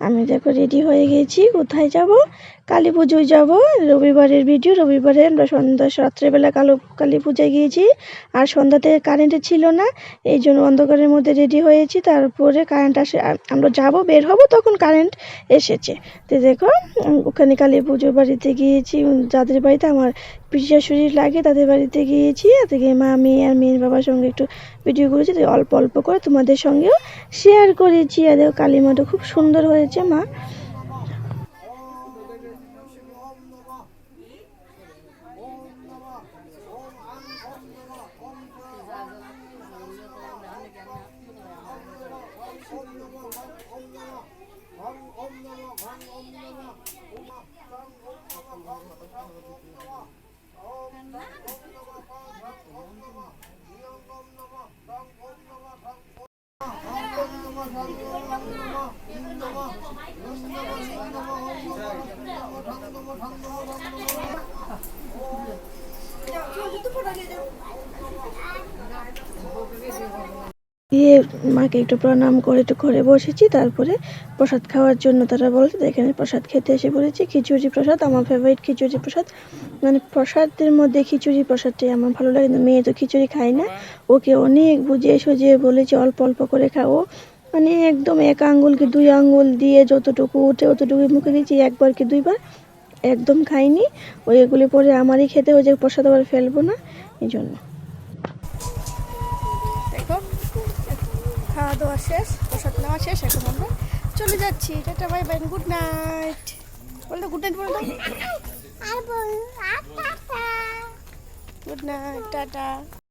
আমি দেখো রেডি হয়ে গেছি, কোথায় যাব? কালী পুজোয় যাব, রবিবারের ভিডিও রবিবারে আমরা সন্ধ্যা রাত্রেবেলা কালো কালী পূজায় গিয়েছি। আর সন্ধ্যাতে কারেন্ট ছিল না, এই জন্য অন্ধকারের মধ্যে রেডি হয়েছি। তারপরে কারেন্ট আসে আমরা যাব, বের হব, তখন কারেন্ট এসেছে। তো দেখো ওখানে কালী পুজোর বাড়িতে গিয়েছি যাদের বাড়িতে আমার পিসা শরীর লাগে, তাদের বাড়িতে গিয়েছি। থেকে মা মেয়ে আর মেয়ের বাবার সঙ্গে একটু ভিডিও করেছি অল্প অল্প করে তোমাদের সঙ্গেও শেয়ার করেছি। আর দেখো, কালী মাটা খুব সুন্দর হয়েছে মা দিয়ে মাকে একটু প্রণাম করে একটু ঘরে বসেছি, তারপরে প্রসাদ খাওয়ার জন্য তারা বলছে এখানে প্রসাদ খেতে এসে পড়েছি খিচুড়ি প্রসাদ, আমার ফেভারিট খিচুড়ি প্রসাদ। মানে প্রসাদের মধ্যে খিচুড়ি প্রসাদটাই আমার ভালো লাগে কিন্তু মেয়ে তো খিচুড়ি খায় না। ওকে অনেক বুঝিয়ে সুঝিয়ে বলেছি, অল্প অল্প করে খাও। মানে একদম এক আঙ্গুল কি দুই আঙ্গুল দিয়ে যতটুকু উঠে অতটুকু মুখে দিয়েছি একবার কি দুইবার? একদম খাইনি। ওই এগুলি পরে আমারই খেতে হয়েছে প্রসাদ আবার ফেলব না এই জন্য। দেখো খাওয়া দাওয়া শেষ প্রসাদ নেওয়া শেষ এখন আমরা চলে যাচ্ছি। Tata bye bye good night. বলতো গুড নাইট বলতো গুড নাইট টাটা।